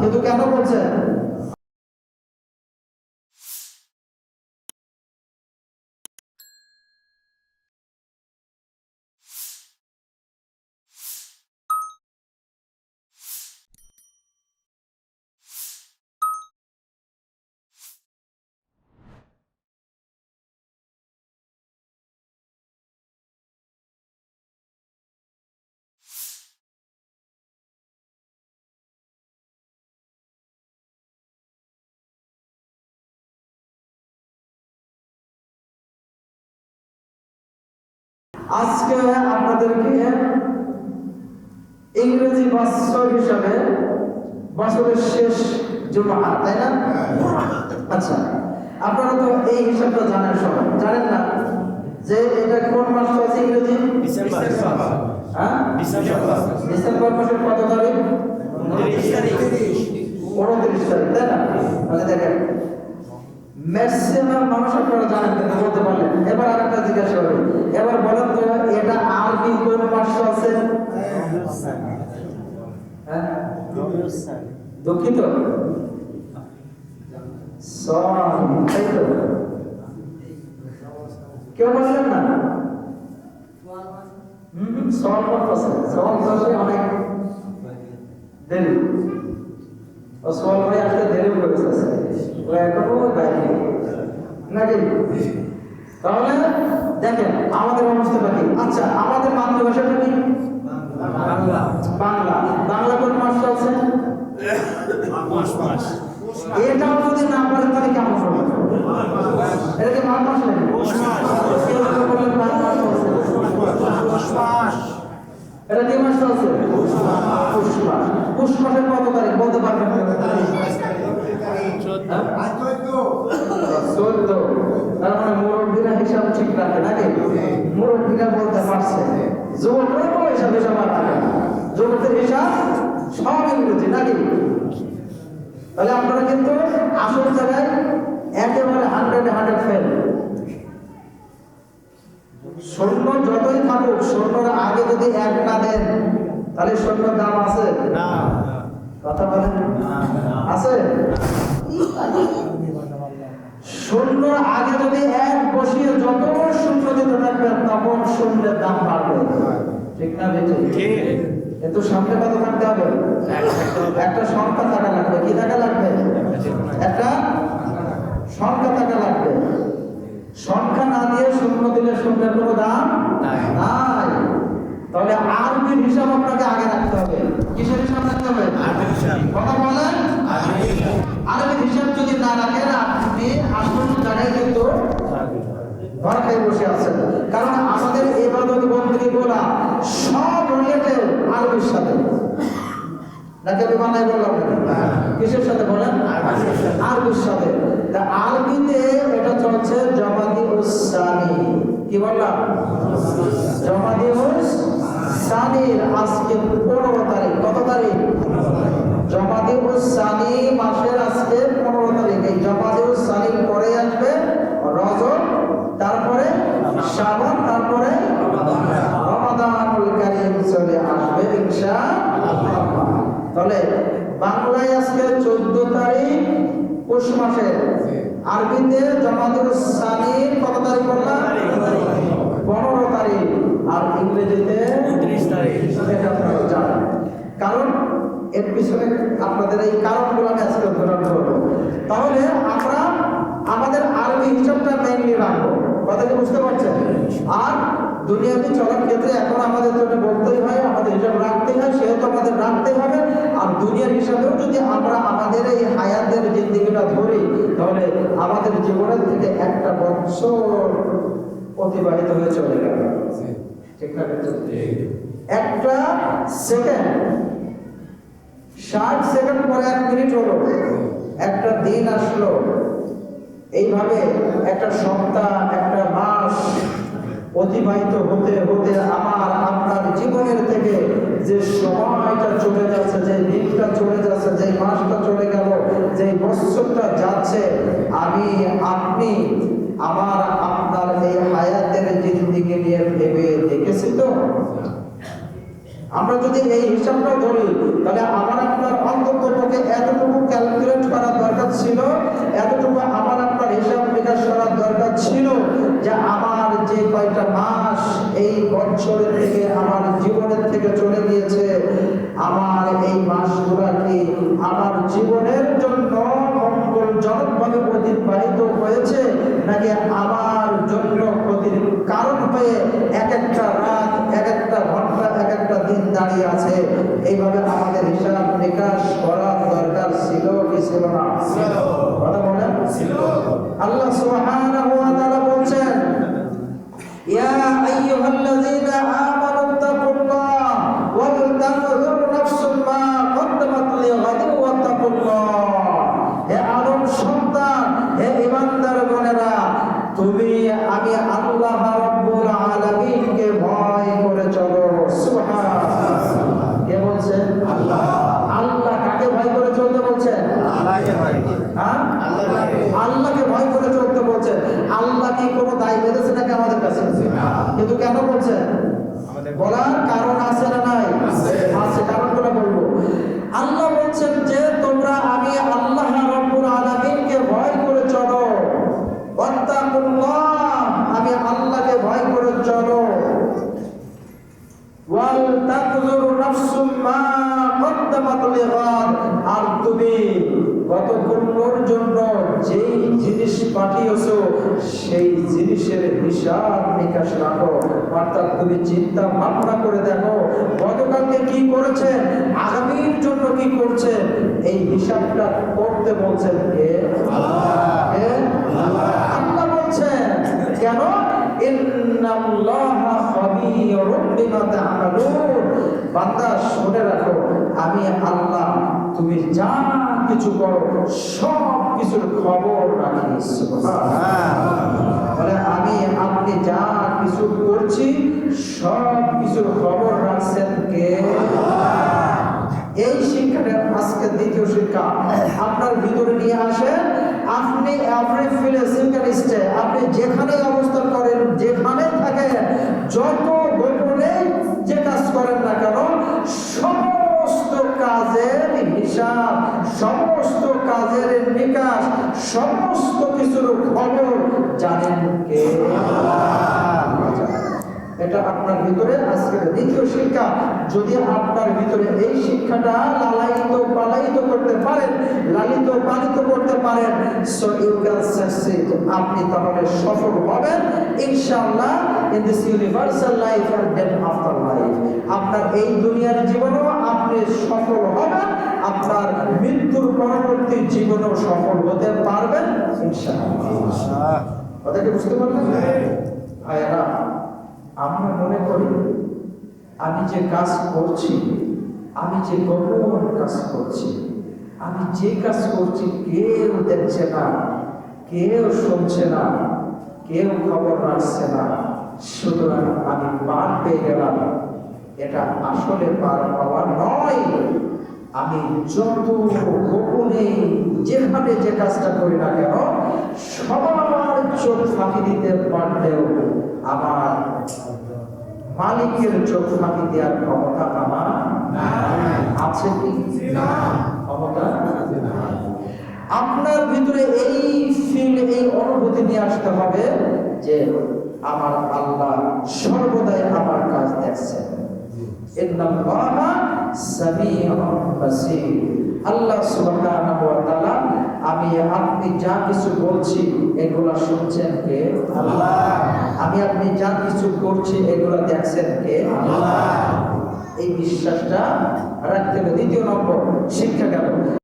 কিন্তু কেন বলছেন আজকে আপনাদেরকে ইংরেজি বৎসর হিসাবে বছরের শেষ জুমা তাই না? আচ্ছা আপনারা তো এই হিসাবটা জানেন সবাই। জানেন না? যে এটা কোন মাস আছে ইংরেজি? হ্যাঁ? ডিসেম্বর মাসের কত তারিখ? উনত্রিশ তারিখ। তাই না? দেখেন ম্যাক্সিমাম মানুষ আপনারা জানেন বলতে পারলেন। এবার আরেকটা জিজ্ঞাসা করি। এবার বলেন তো, এটা আরবি কোন মাস আছে? হ্যাঁ? দুঃখিত। কেউ বললেন না? মাস আছে অনেক দেরি। ও আসতে দেরি করেছে নাকি তাহলে দেখেন আমাদের অবস্থাটা কি? আচ্ছা আমাদের মাতৃভাষাটা কি? বাংলা। বাংলা। বাংলা কোন মাস চলছে? এটাও যদি না পারেন তাহলে কেমন হবে? এটা কি মাঘ মাস এটা কি মাস চলছে? পুষ মাস। পুষ মাসের কত তারিখ? বলতে পারবেন? চোদ্দ। তার মানে মুরব্বীরা হিসাব ঠিক রাখে নাকি? মুরব্বীরা বলতে পারছে। যুবকরা কোনো হিসাব হিসাব রাখে যুবকদের হিসাব সব ইংরেজি নাকি? তাহলে আপনারা কিন্তু আসল জায়গায় একেবারে হান্ড্রেড হান্ড্রেড ফেল সৈন্য যতই থাকুক সৈন্যর আগে যদি এক না দেন তাহলে সৈন্যর দাম আছে? কথা বলেন? আছে? শূন্য আগে যদি এক বসিয়ে যত শূন্য দিতে থাকবেন তখন শূন্যের দাম বাড়বে। ঠিক না কিন্তু সামনে কত থাকতে হবে। একটা সংখ্যা থাকা লাগবে। কি থাকা লাগবে? একটা সংখ্যা থাকা লাগবে। সংখ্যা না দিয়ে শূন্য দিলে শূন্যের কোনো দাম নাই। তাহলে আরবির হিসাব আপনাকে আগে রাখতে হবে। কিসের হিসাব রাখতে হবে? আরবির হিসাব। কথা বলেন? আরবির হিসাব। যদি না রাখেন আপনি আসল জায়গায় কিন্তু ঘর খেয়ে বসে আছেন। কারণ আমাদের এবাদত বন্দী গোলা সব রিলেটেড আরবির সাথে। নাকি আমি বানাই বললাম কিসের সাথে বলেন? আরবির সাথে। তা আরবিতে এটা চলছে জমাদি উসানি কি বললাম? জমাদি উসানির আজকে পনেরো তারিখ, কত তারিখ? জমাদি উসানি মাসের আজকে পনেরো তারিখ। এই জমাদি উসানির পরে আসবে, রজব, তারপরে শ্রাবণ, তারপরে রমাদানুল কারীম চলে আসবে তাহলে বাংলায় আজকে চোদ্দ তারিখ পৌষ মাসের আরবিতে জমাতুল সানির কত তারিখ বললাম? পনেরো তারিখ। আর ইংরেজিতে এটা আপনারা জানেন? কারণ এর পিছনে আপনাদের এই কারণগুলো আমি আজকে তাহলে আমরা আমাদের আরবি হিসাবটা মেনলি রাখব। কথা কি বুঝতে পারছেন? আর দুনিয়াতে চলার ক্ষেত্রে এখন আমাদের জন্য বলতেই হয় আমাদের হিসাব রাখতেই হয় সেহেতু আমাদের রাখতেই হবে। আর দুনিয়ার হিসাবেও যদি আমরা আমাদের এই হায়াতের জিন্দিগিটা ধরি তাহলে আমাদের জীবনের থেকে একটা বছর অতিবাহিত হয়ে চলে গেল। একটা সেকেন্ড। ষাট সেকেন্ড পরে এক মিনিট হলো। একটা দিন আসলো। এইভাবে একটা সপ্তাহ একটা মাস অতিবাহিত হতে হতে আমার আপনার জীবনের থেকে যে সময়টা চলে যাচ্ছে যে দিনটা চলে যাচ্ছে যে মাসটা চলে গেল যে বছরটা যাচ্ছে আমি আপনি আমরা যদি এই হিসাবটা ধরি তাহলে আমার আপনার অন্তত এতটুকু ক্যালকুলেট করার দরকার ছিল, এতটুকু আমার আপনার হিসাব নিকাশ করার দরকার ছিল যে আমার যে কয়টা মাস এই বছরের থেকে, আমার জীবনের থেকে চলে গিয়েছে, আমার এই মাসগুলা কি আমার জীবনের জন্য মঙ্গলজনকভাবে অতিবাহিত হয়েছে, নাকি আমার জন্য ক্ষতির কারণ হয়ে এক একটা রাত, এক একটা ঘণ্টা এক একটা দিন দাঁড়িয়ে আছে। এইভাবে আমাদের হিসাব নিকাশ করার দরকার ছিল কি ছিল না? কথা বলেন। আল্লাহ সুবহানাহু ওয়া তাআলা বলছেন ইয়া আইয়ুহাল্লাযীনা আমানু তাকুল্লাহ ওয়াল তানজুর নাফসুম মা কদ্দামাত লিগাদিন ওয়াত্তাকুল্লাহ হে আদম সন্তান হে ইমানদার গণেরা তুমি আমি আল্লাহ রাব্বুল আলামিনকে ভয় করে চলো সুবহানাল্লাহ কে বলছেন আল্লাহ আল্লাহ কাকে ভয় করে চলতে বলছেন হ্যাঁ? আল্লাহকে ভয় করে চলতে বলছেন আল্লাহ কি কোনো দায় বেঁধেছে নাকি আমাদের কাছে কিন্তু কেন বলছেন? বলার কারণ আছে না নাই? আছে। কারণগুলো বলব। আল্লাহ বলছেন যে তোমরা আমি আল্লাহ রাব্বুল আলামিনকে ভয় করে চলো ওয়াত্তাকুল্লাহ আমি আল্লাহকে ভয় করে চলো ওয়াল তাকজুর নাফসুম মা কদ্দামাত লিগাদ। আর তুমি গতকালের জন্য যেই জিনিস পাঠিয়েছো সেই জিনিসের হিসাব নিকাশ রাখো। অর্থাৎ তুমি চিন্তা ভাবনা করে দেখো গতকালকে কি করেছে আগামীর জন্য কি করছে এই হিসাবটা করতে বলছেন কে? আল্লাহ। বলছেন কেন? বান্দা শুনে রাখো আমি আল্লাহ তুমি যা কিছু করো সব কিছুর খবর রাখি বলে আমি আপনি যা কিছু করছি সব কিছুর খবর রাখছেন কে? এই শিক্ষাটা আজকে দ্বিতীয় শিক্ষা। আপনার ভিতরে নিয়ে আসেন আপনি আপনি আপনি যেখানে অবস্থান করেন যেখানে থাকেন যত গোপনে যে কাজ করেন না কেন সমস্ত কাজের হিসাব সমস্ত কাজের নিকাশ সমস্ত কিছুর খবর জানেন কে? এটা আপনার ভিতরে আজকের দ্বিতীয় শিক্ষা। যদি আপনার ভিতরে এই শিক্ষাটা লালায়িত পালায়িত করতে পারেন, লালিত পালিত করতে পারেন সো ইউ ক্যান সাকসিড আপনি তাহলে সফল হবেন, ইনশাআল্লাহ in this universal life and then after life আপনার এই দুনিয়ার জীবনেও আপনি সফল হবেন আপনার মৃত্যুর পরবর্তী জীবনেও সফল হতে পারবেন কথা কি বুঝতে পারলেন? ভাইয়েরা আমরা মনে করি আমি যে কাজ করছি আমি যে গোপন কাজ করছি আমি যে কাজ করছি কেউ দেখছে না কেউ শুনছে না কেউ খবর রাখছে না। সুতরাং আমি পার পেয়ে গেলাম। এটা আসলে পার পাওয়া নয়। আমি যত গোপনে যেভাবে যে কাজটা করি না কেন সবার চোখ ফাঁকি দিতে পারলেও আমার মালিকের চোখ ফাঁকি দেওয়ার ক্ষমতা আমার আছে কি? ক্ষমতা? আপনার ভিতরে এই ফিল এই অনুভূতি নিয়ে আসতে হবে যে আমার আল্লাহ সর্বদাই আমার কাজ দেখছেন। এর নাম আল্লাহ সুবহানাহু ওয়া তাআলা আমি আপনি যা কিছু বলছি এগুলা শুনছেন কে? আল্লাহ। আমি আপনি যা কিছু করছি এগুলা দেখছেন কে? আল্লাহ। এই বিশ্বাসটা রাখতে হবে। দ্বিতীয় নম্বর শিক্ষা গেল